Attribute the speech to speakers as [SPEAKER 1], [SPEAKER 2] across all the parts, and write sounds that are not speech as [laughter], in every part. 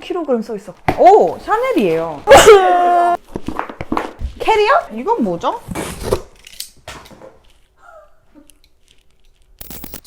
[SPEAKER 1] 0kg 써 있어. 오! 샤넬이에요. [laughs] 캐리어? 이건 뭐죠?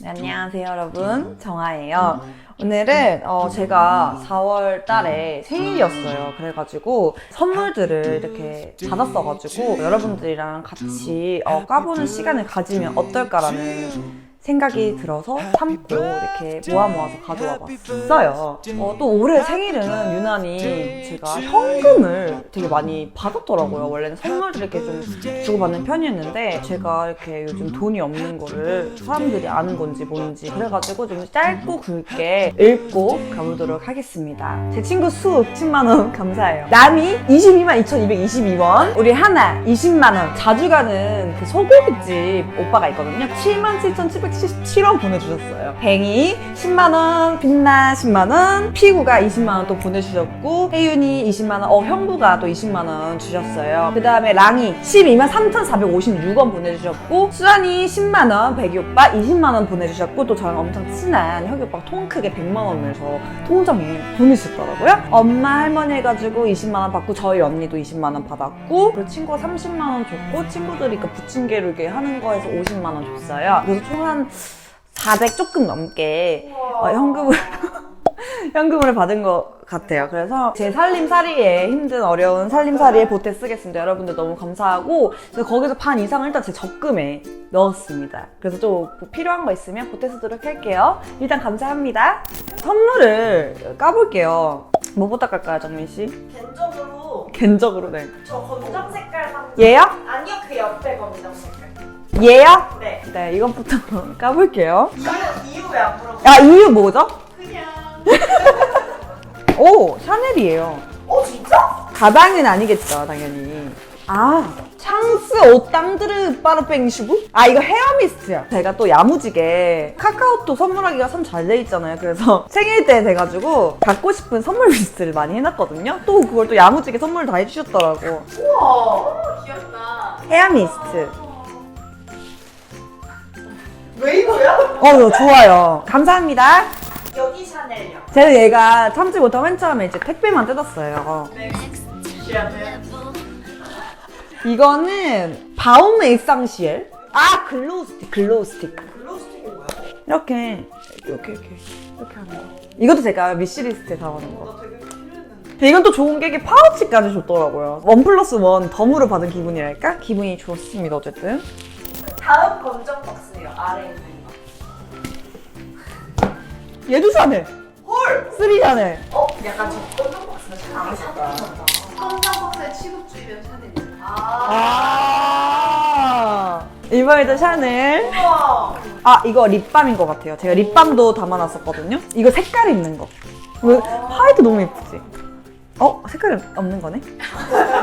[SPEAKER 1] 네, 안녕하세요 여러분 정아예요 오늘은 어, 제가 4월 달에 생일이었어요 그래가지고 선물들을 이렇게 받았어가지고 여러분들이랑 같이 어, 까보는 시간을 가지면 어떨까라는 생각이 들어서 참고 이렇게 모아 모아서 가져와 봤어요. 어, 또 올해 생일은 유난히 제가 현금을 되게 많이 받았더라고요. 원래는 선물을 이렇게 좀 주고받는 편이었는데 제가 이렇게 요즘 돈이 없는 거를 사람들이 아는 건지 뭔지 그래가지고 좀 짧고 굵게 읽고 가보도록 하겠습니다. 제 친구 수 10만 원 [laughs] 감사해요. 남이 22만 2,222원, 우리 하나 20만 원. 자주 가는 그 소고기집 오빠가 있거든요. 7만 7,777원 보내주셨어요. 뱅이 10만 원, 빛나 10만 원, 피구가 20만 원 또 보내주셨고 혜윤이 20만 원, 어 형부가 또 20만 원 주셨어요. 그 다음에 랑이 12만 3,456원 보내주셨고 수환이 10만 원, 백이 오빠 20만 원 보내주셨고 또 저랑 엄청 친한 혁이 오빠가 통 크게 100만 원을 저 통장에 보내주셨더라고요. 엄마 할머니 해가지고 20만 원 받고 저희 언니도 20만 원 받았고 그리고 친구가 30만 원 줬고 친구들이 그 부침개를 하는 거에서 50만 원 줬어요. 그래서 총한 400 조금 넘게 어, 현금을 [laughs] 현금을 받은 것 같아요. 그래서 제 살림살이에 힘든 어려운 살림살이에 보태 쓰겠습니다. 여러분들 너무 감사하고 거기서 반 이상을 일단 제 적금에 넣었습니다. 그래서 또 필요한 거 있으면 보태 쓰도록 할게요. 일단 감사합니다. 선물을 까볼게요. 뭐부터 깔까요, 정민 씨?
[SPEAKER 2] 개인적으로
[SPEAKER 1] 개인적으로 네.
[SPEAKER 2] 저 검정 색깔 상
[SPEAKER 1] 얘요?
[SPEAKER 2] 아니요 그 옆에 검정 색깔
[SPEAKER 1] 얘요?
[SPEAKER 2] 네
[SPEAKER 1] 네, 이것부터 [laughs] 까볼게요.
[SPEAKER 2] 이유 이유 왜안 물어보
[SPEAKER 1] 아, 이유 뭐죠?
[SPEAKER 2] 그냥 [laughs]
[SPEAKER 1] 오, 샤넬이에요.
[SPEAKER 2] 어 진짜?
[SPEAKER 1] 가방은 아니겠죠, 당연히. 아, 창스 오땅드르 빠르뺑슈브? 아, 이거 헤어미스트야. 제가 또 야무지게 카카오톡 선물하기가 참 잘 돼 있잖아요. 그래서 [laughs] 생일 때 돼가지고 갖고 싶은 선물 리스트를 많이 해놨거든요. 또 그걸 또 야무지게 선물 다 해주셨더라고.
[SPEAKER 2] 우와 귀엽다
[SPEAKER 1] 헤어미스트.
[SPEAKER 2] 왜 이거야?
[SPEAKER 1] 어, 이거 좋아요. 감사합니다.
[SPEAKER 2] 여기 샤넬이요
[SPEAKER 1] 제가 얘가 참지 못하고 맨 처음에 이제 택배만 뜯었어요.
[SPEAKER 2] 네
[SPEAKER 1] 이거는 바움 엘상시엘. 아, 글로우 스틱, 글로우 스틱.
[SPEAKER 2] 글로우 스틱이 뭐야?
[SPEAKER 1] 이렇게 이렇게 이렇게 이렇게 하는 거. 이것도 제가 미시리스트에 담아놓은 거.
[SPEAKER 2] 나 되게 필요했는데
[SPEAKER 1] 근데 이건 또 좋은 게 이게 파우치까지 줬더라고요. 원 플러스 원 덤으로 받은 기분이랄까? 기분이 좋습니다 어쨌든.
[SPEAKER 2] 다음 검정 박스예요 아래 있는 거
[SPEAKER 1] 얘도 샤넬.
[SPEAKER 2] 헐!
[SPEAKER 1] 쓰리 샤넬.
[SPEAKER 2] 어? 약간 저 검정 박스는 잘 나오셨다 검정 박스에 취급주의면 샤넬 아
[SPEAKER 1] 아. 이번에도 샤넬.
[SPEAKER 2] 우와
[SPEAKER 1] 아 이거 립밤인 것 같아요. 제가 립밤도 담아놨었거든요. 이거 색깔 있는 거. 이거 화이트 너무 예쁘지? 어 색깔 없는 거네? [laughs]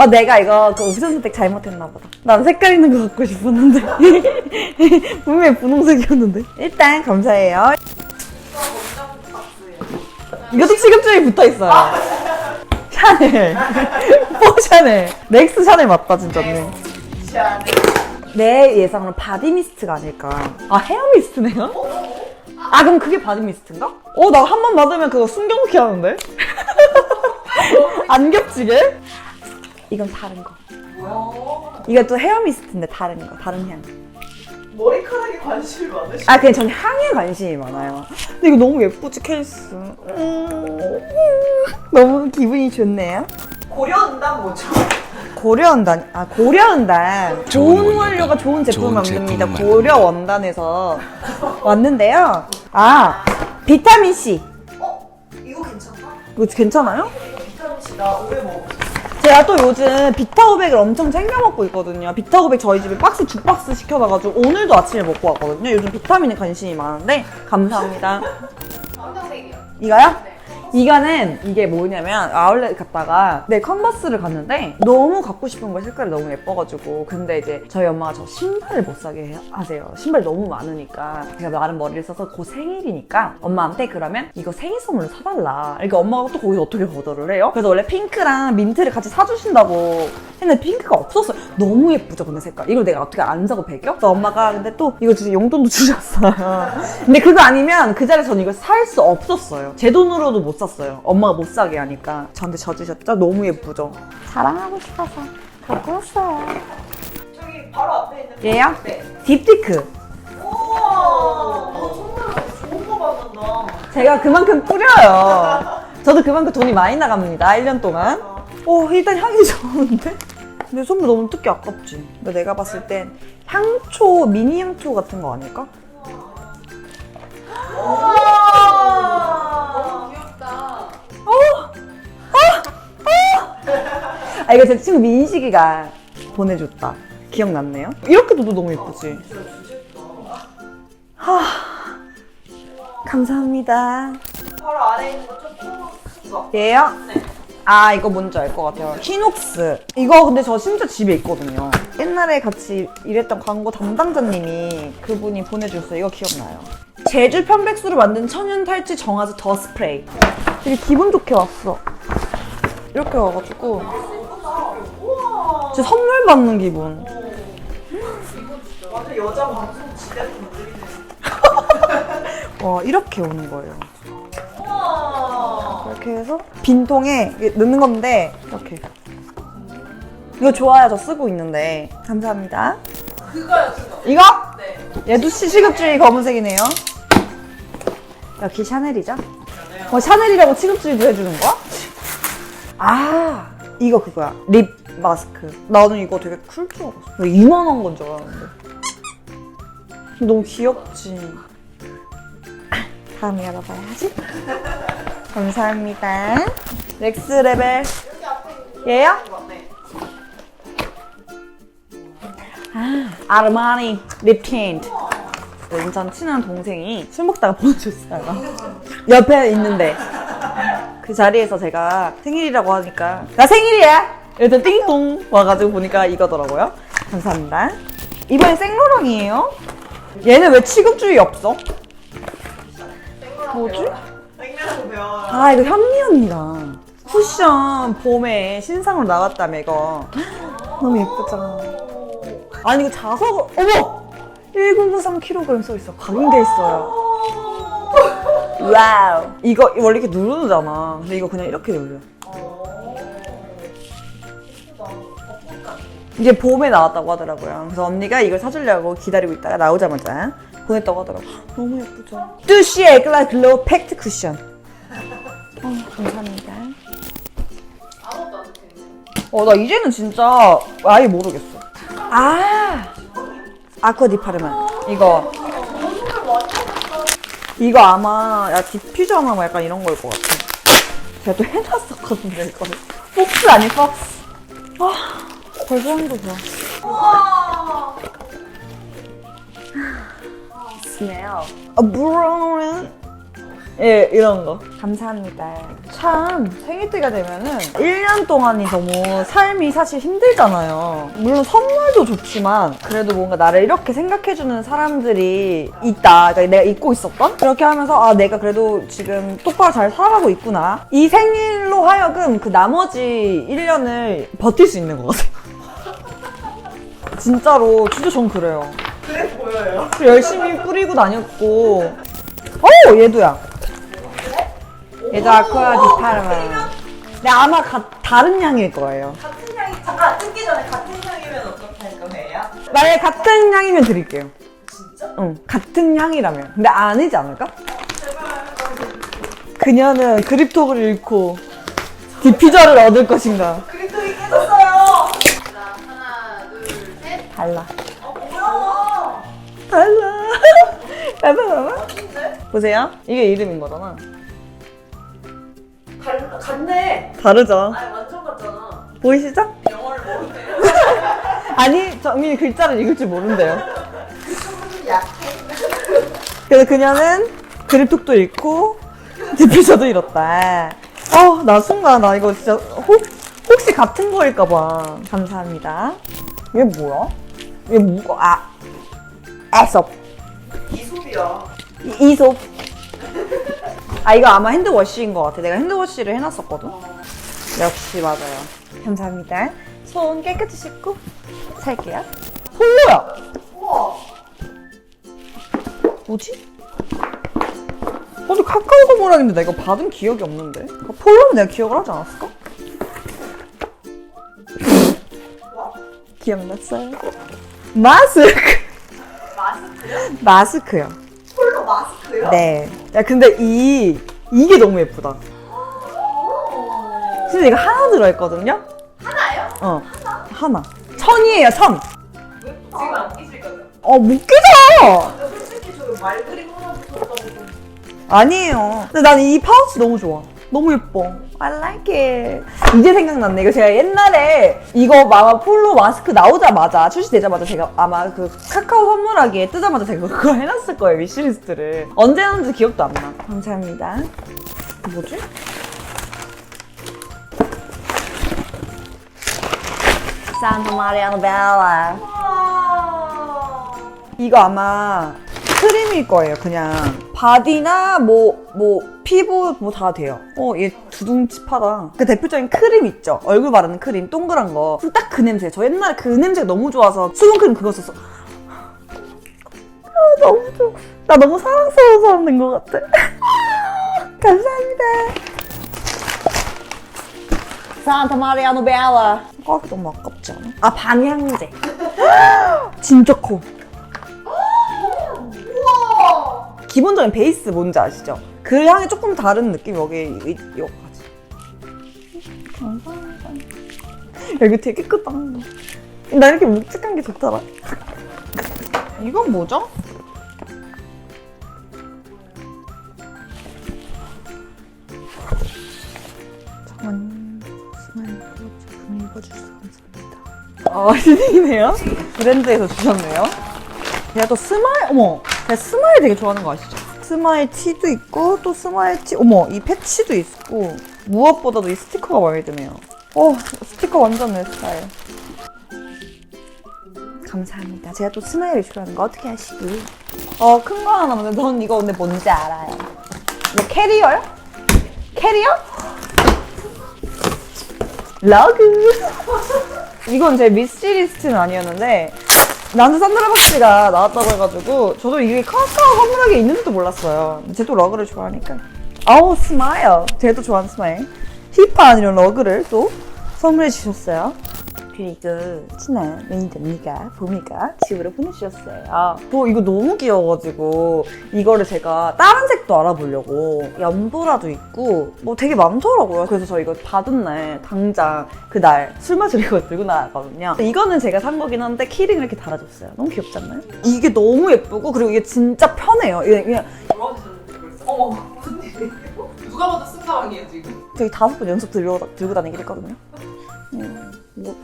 [SPEAKER 1] 어 내가 이거 그 옵션 선택 잘못했나 보다. 난 색깔 있는 거 갖고 싶었는데 [laughs] 분명히 분홍색이었는데. 일단 감사해요. 이것도 취급주의 붙어 있어요. 샤넬, [laughs] 포 샤넬, 넥스 샤넬 맞다 진짜.
[SPEAKER 2] 샤넬
[SPEAKER 1] 내 예상으로 바디 미스트가 아닐까. 아 헤어 미스트네요? 아 그럼 그게 바디 미스트인가? 어 나 한번 받으면 그거 숨겨놓기 하는데? [laughs] 안 겹치게? 이건 다른 거.
[SPEAKER 2] 뭐야
[SPEAKER 1] 이것도 헤어 미스트인데 다른 거, 다른 향.
[SPEAKER 2] 머리카락에 관심이 많으시
[SPEAKER 1] 아 그냥 저는 향에 관심이 많아요. 근데 이거 너무 예쁘지 케이스. 음, 너무 기분이 좋네요.
[SPEAKER 2] 고려은단 뭐죠?
[SPEAKER 1] 고려원단, 아 고려원단. 좋은 원료가 좋은 제품을
[SPEAKER 3] 좋은
[SPEAKER 1] 만듭니다. 고려원단에서 왔는데요. 아 비타민 C.
[SPEAKER 2] 어? 이거 괜찮나?
[SPEAKER 1] 이거 괜찮아요?
[SPEAKER 2] 비타민C 나 오래 먹었어
[SPEAKER 1] 제가 또 요즘 비타오백을 엄청 챙겨 먹고 있거든요. 비타오백 저희 집에 박스 두 박스 시켜놔가지고 오늘도 아침에 먹고 왔거든요. 요즘 비타민에 관심이 많은데 감사합니다.
[SPEAKER 2] 검정색이요
[SPEAKER 1] 이거요?
[SPEAKER 2] 네
[SPEAKER 1] 이거는 이게 뭐냐면 아울렛 갔다가 네 컨버스를 갔는데 너무 갖고 싶은 거 색깔이 너무 예뻐가지고 근데 이제 저희 엄마가 저 신발을 못 사게 해- 하세요 신발 너무 많으니까 제가 마른 머리를 써서 곧 생일이니까 엄마한테 그러면 이거 생일 선물로 사달라 그러니까 엄마가 또 거기서 어떻게 거절을 해요? 그래서 원래 핑크랑 민트를 같이 사주신다고 근데 핑크가 없었어요. 너무 예쁘죠, 근데 색깔. 이걸 내가 어떻게 안 사고 배겨? 그래서 엄마가 근데 또 이거 진짜 용돈도 [laughs] 주셨어요. 근데 그거 아니면 그 자리에 저는 이걸 살 수 없었어요. 제 돈으로도 못 샀어요. 엄마가 못 사게 하니까. 저한테 져주셨죠? 너무 예쁘죠? 자랑하고 싶어서 갖고 왔어요.
[SPEAKER 2] 저기 바로 앞에 있는
[SPEAKER 1] 얘야?
[SPEAKER 2] 네.
[SPEAKER 1] 딥티크.
[SPEAKER 2] 우와. 어, 선물 좋은 거 받는다.
[SPEAKER 1] 제가 그만큼 뿌려요. 저도 그만큼 돈이 많이 나갑니다. 1년 동안. 오, 일단 향이 [laughs] 좋은데? 근데 선물 너무 뜯기 아깝지. 근데 내가 봤을 땐 향초, 미니 향초 같은 거 아닐까?
[SPEAKER 2] 너무
[SPEAKER 1] 아, 이거 제 친구 민식이가 보내줬다. 기억났네요? 이렇게 둬도 너무 예쁘지? 하, 감사합니다.
[SPEAKER 2] 바로 안에 있는 거 조금 큰 거.
[SPEAKER 1] 얘요?
[SPEAKER 2] 네.
[SPEAKER 1] 아 이거 뭔지 알 것 같아요 히녹스 이거 근데 저 심지어 집에 있거든요 옛날에 같이 일했던 광고 담당자님이 그분이 보내주셨어요 이거 기억나요 제주 편백수로 만든 천연 탈취 정화제 더 스프레이 되게 기분 좋게 왔어 이렇게 와가지고. 진짜 선물 받는 기분
[SPEAKER 2] 완전 여자 방송 지대로 들리네. [laughs]
[SPEAKER 1] 와 이렇게 오는 거예요
[SPEAKER 2] 우와.
[SPEAKER 1] 이렇게 해서 빈 통에 넣는 건데 이렇게 이거 좋아요 저 쓰고 있는데 감사합니다
[SPEAKER 2] 그거요, 그거.
[SPEAKER 1] 이거?
[SPEAKER 2] 네.
[SPEAKER 1] 얘도 시- 시급주의 검은색이네요. 역시 샤넬이죠? 어, 샤넬이라고 취급주의도 해주는 거야? 아, 이거 그거야. 립 마스크. 나는 이거 되게 클줄 알았어. 왜 이만한 건 줄 알았는데. 너무 귀엽지? 다음에 열어봐야지. 감사합니다. 렉스 레벨. 얘요?
[SPEAKER 2] 거. 네.
[SPEAKER 1] 아르마니 립 틴트. 인천 친한 동생이 술 먹다가 보내줬어요. 옆에 있는데 그 자리에서 제가 생일이라고 하니까 나 생일이야. 이랬더니 띵동 와가지고 보니까 이거더라고요. 감사합니다. 이번엔 생로랑이에요. 얘는 왜 취급주의 없어? 뭐지? 아 이거 현미 언니랑 쿠션 봄에 신상으로 나왔다며 이거 너무 예쁘잖아 아니 이거 자석 어머 1993kg 써 있어 각인돼 있어요 와우 이거 원래 이렇게 누르잖아 근데 이거 그냥 이렇게 눌려 이게 봄에 나왔다고 하더라고요 그래서 언니가 이걸 사주려고 기다리고 있다가 나오자마자 보냈다고 하더라고 [gasps] 너무 예쁘죠 뚜시 에글라 글로우 팩트 쿠션 어, 감사합니다
[SPEAKER 2] 아무것도 안 적혀있네.
[SPEAKER 1] 어, 나 이제는 진짜 아예 모르겠어. 아! 아쿠아 디파르만. 이거. 이거 아마, 야, 디퓨저나 뭐 약간 이런 거일 것 같아. 제가 또 해놨었거든요, 이거를. 폭스 아니, 폭스. 아, 향도 좋아. 스멜. 아, 물론. 예, 이런 거. 감사합니다. 참, 생일 때가 되면은 1년 동안이 너무 삶이 사실 힘들잖아요. 물론 선물도 좋지만, 그래도 뭔가 나를 이렇게 생각해주는 사람들이 있다. 그러니까 내가 잊고 있었던? 그렇게 하면서, 아, 내가 그래도 지금 똑바로 잘 살아가고 있구나. 이 생일로 하여금 그 나머지 1년을 버틸 수 있는 것 같아요. 진짜로, 진짜 전 그래요.
[SPEAKER 2] 그래 보여요.
[SPEAKER 1] 열심히 뿌리고 다녔고. 어, 얘도야. 얘도 아쿠아 디파르마. 근데 아마 가- 다른 향일 거예요.
[SPEAKER 2] 같은 향이 잠깐 뜯기 전에 같은 향이면 어떻게 할 거예요?
[SPEAKER 1] 만약에 같은 향이면 드릴게요.
[SPEAKER 2] 진짜?
[SPEAKER 1] 응, 같은 향이라면. 근데 아니지 않을까? 그녀는 그립톡을 잃고 디퓨저를 얻을 것인가?
[SPEAKER 2] 그립톡이 깨졌어요. 자 하나 둘 셋.
[SPEAKER 1] 달라.
[SPEAKER 2] 어 뭐야?
[SPEAKER 1] 달라. [laughs] 봐봐, 봐봐.
[SPEAKER 2] 같은데?
[SPEAKER 1] 보세요. 이게 이름인 거잖아.
[SPEAKER 2] 달 같네.
[SPEAKER 1] 다르죠?
[SPEAKER 2] 아니 완전 같잖아.
[SPEAKER 1] 보이시죠?
[SPEAKER 2] 영어를. [laughs]
[SPEAKER 1] 아니, 정민이 글자를 읽을 줄 모른대요.
[SPEAKER 2] 약해.
[SPEAKER 1] 그래서 그녀는 그립톡도 잃고 디퓨저도 잃었다. 어, 나 순간 나 이거 진짜 혹, 혹시 같은 거일까봐. 감사합니다. 얘 뭐야? 얘 뭐가? 아, 에섭.
[SPEAKER 2] 이소리야.
[SPEAKER 1] 이- 이솝. 아, 이거 아마 핸드워시인 것 같아. 내가 핸드워시를 해놨었거든. 역시 맞아요. 감사합니다. 손 깨끗이 씻고 살게요. 폴로야.
[SPEAKER 2] 우와.
[SPEAKER 1] 뭐지? 어제 카카오 선물하는데 내가 받은 기억이 없는데. 그 폴로는 내가 기억을 하지 않았을까? 기억났어요. 마스크.
[SPEAKER 2] 마스크요?
[SPEAKER 1] 마스크요.
[SPEAKER 2] 폴로 마스크요?
[SPEAKER 1] 네. 야 근데 이 이게 너무 예쁘다.
[SPEAKER 2] 오.
[SPEAKER 1] 진짜 이거 하나 들어있거든요.
[SPEAKER 2] 하나요?
[SPEAKER 1] 어. 하나. 천이에요 천.
[SPEAKER 2] 지금 안 끼실 거죠?
[SPEAKER 1] 어못 끼죠.
[SPEAKER 2] 근데 솔직히 저 말 그림 하나 붙어가지고
[SPEAKER 1] 아니에요. 근데 난 이 파우치 너무 좋아. 너무 예뻐. I like it. 이제 생각났네. 이거 제가 옛날에 이거 아마 폴로 마스크 나오자마자 출시되자마자 제가 아마 그 카카오 선물하기에 뜨자마자 제가 그거 해놨을 거예요. 위시리스트를. 언제 했는지 기억도 안 나. 감사합니다. 뭐지? 산타 마리아 노 벨라.
[SPEAKER 2] 와.
[SPEAKER 1] 이거 아마 크림일 거예요. 그냥 바디나 뭐 뭐 피부 뭐 다 돼요. 어, 얘 두둥칩하다. 그 대표적인 크림 있죠. 얼굴 바르는 크림 동그란 거. 딱 그 냄새. 저 옛날에 그 냄새가 너무 좋아서 수분크림 그거 썼어. 아, 너무 좋아. 나 너무 사랑스러운 사람 된 것 같아. [laughs] 감사합니다. 산타 마리아 노 벨라. 아, 너무 아깝지 않아? 아, 방향제. [gasps] 진짜 커. 기본적인 베이스 뭔지 아시죠? 그 향이 조금 다른 느낌 여기 이- 여기까지. 이거 되게 깨끗다. 나 이렇게 묵직한 게 좋더라. 이건 뭐죠? 잠깐만요. 스마일 제품 입어주셔서 감사합니다. 아, [laughs] 신이네요? 브랜드에서 주셨네요. 제가 또 스마일, 어머, 제가 스마일 되게 좋아하는 거 아시죠? 스마일 티도 있고, 또 스마일 티, 어머, 이 패치도 있고, 무엇보다도 이 스티커가 마음에 드네요. 어, 스티커 완전 내 스타일. 감사합니다. 제가 또 스마일을 좋아하는 거 어떻게 아시기? 어, 큰 거 하나 남았는데, 전 이거 근데 뭔지 알아요. 이거 캐리어요? 캐리어? 러그. [laughs] 이건 제 미스시리스트는 아니었는데, 나한테 산드라박스가 나왔다고 해가지고 저도 이게 카카오 선물하게 있는지도 몰랐어요. 쟤도 러그를 좋아하니까. 아우 스마일. 쟤도 좋아하는 스마일. 힙한 이런 러그를 또 선물해 주셨어요. 그리고 친한 매니저 언니가 봄이가 집으로 보내주셨어요. 저 이거 너무 귀여워가지고 이거를 제가 다른 색도 알아보려고 연보라도 있고 뭐 되게 많더라고요. 그래서 저 이거 받은 날 당장 그날 술 마시러 이거 들고 나갔거든요. 이거는 제가 산 거긴 한데 키링을 이렇게 달아줬어요. 너무 귀엽지 않나요? 이게 너무 예쁘고 그리고 이게 진짜 편해요. 이게 그냥?
[SPEAKER 2] 어머 무슨 일이에요? 누가 봐도 쓴 가방이에요 지금.
[SPEAKER 1] 저기 다섯 번 연속 들고, 들고 다니긴 했거든요. 음, 뭐.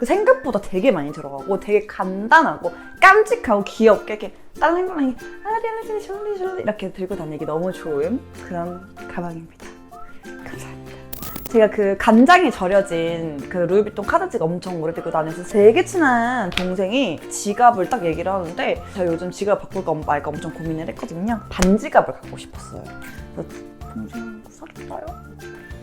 [SPEAKER 1] 그 생각보다 되게 많이 들어가고 되게 간단하고 깜찍하고 귀엽게 이렇게 딸랑딸랑 아리아리 셜리 셜리 이렇게 들고 다니기 너무 좋은 그런 가방입니다. 감사합니다. 제가 그 간장에 절여진 그 루이비통 카드지가 엄청 오래 들고 다녀서 되게 친한 동생이 지갑을 딱 얘기를 하는데 제가 요즘 지갑 바꿀까 말까 엄청 고민을 했거든요. 반지갑을 갖고 싶었어요. 그래서 동생 사겠어요?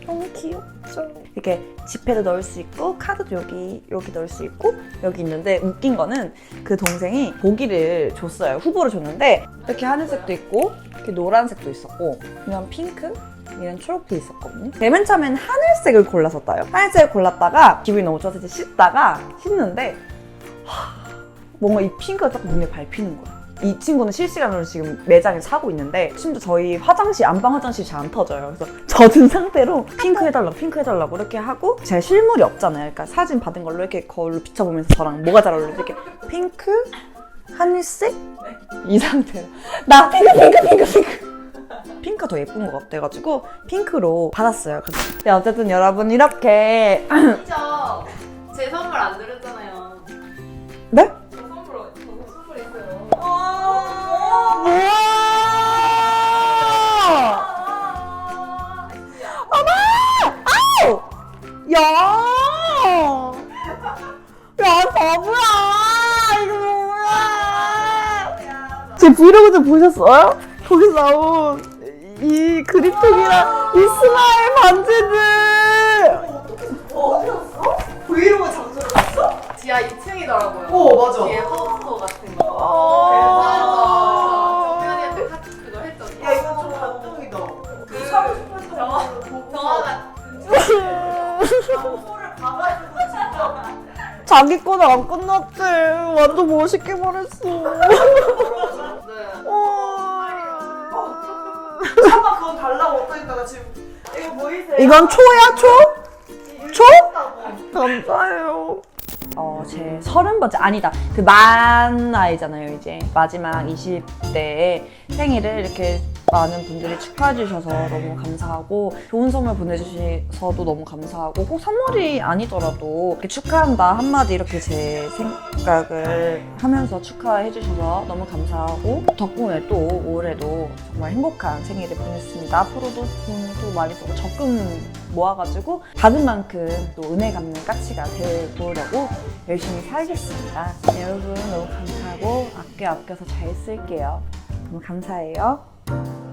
[SPEAKER 1] 너무 귀엽죠? 이렇게 지폐도 넣을 수 있고 카드도 여기 여기 넣을 수 있고 여기 있는데 웃긴 거는 그 동생이 보기를 줬어요. 후보를 줬는데 이렇게 하늘색도 있고 이렇게 노란색도 있었고 그냥 핑크 이런 초록도 있었거든요. 제맨 처음엔 하늘색을 골랐었다요. 하늘색을 골랐다가 기분이 너무 좋아서 이제 씻다가 씻는데 하, 뭔가 이 핑크가 딱 눈에 밟히는 거야. 이 친구는 실시간으로 지금 매장에 사고 있는데 심지어 저희 화장실 안방 화장실 잘 안 터져요. 그래서 젖은 상태로 핑크 해달라고 핑크 해달라고 이렇게 하고 제가 실물이 없잖아요. 그러니까 사진 받은 걸로 이렇게 거울로 비춰보면서 저랑 뭐가 잘 어울리지 이렇게 핑크 하늘색 이 상태로 나 핑크 핑크 핑크 핑크 핑크 더 예쁜 것 같아가지고 핑크로 받았어요. 그래서 네, 어쨌든 여러분 이렇게
[SPEAKER 2] 진짜 제 선물 안 드렸잖아요.
[SPEAKER 1] 네? 뭐야? 아우! 야! 야, 바보야! 이거 뭐야! 제 브이로그 좀 보셨어요? 거기 나온 이 그립톡이랑 이 스마일 반지들!
[SPEAKER 2] 어디였어? 보이더라고요.
[SPEAKER 3] 오 맞아.
[SPEAKER 2] 뒤에
[SPEAKER 3] 봐가지고 [laughs] 진짜
[SPEAKER 1] 자기 거는 안 끝났지. 완전 멋있게 말했어.
[SPEAKER 3] 차마 그건 달라고 어떠니까 지금 이거 보이세요?
[SPEAKER 1] 이건 초야, 초? 초?
[SPEAKER 3] 초?
[SPEAKER 1] 감사해요. 어, 제 서른 번째, 아니다. 그 만 나이잖아요, 이제. 마지막 20대에 생일을 이렇게 많은 분들이 축하해 주셔서 너무 감사하고, 좋은 선물 보내주셔서도 너무 감사하고, 꼭 선물이 아니더라도 이렇게 축하한다 한마디 이렇게 제 생각을 하면서 축하해 주셔서 너무 감사하고, 덕분에 또 올해도 정말 행복한 생일을 보냈습니다. 앞으로도 돈도 많이 벌고 적금 모아가지고 받은 만큼 또 은혜 갚는 까치가 되보려고 열심히 살겠습니다. 네, 여러분 너무 감사하고 아껴 아껴서 잘 쓸게요. 너무 감사해요. Thank you.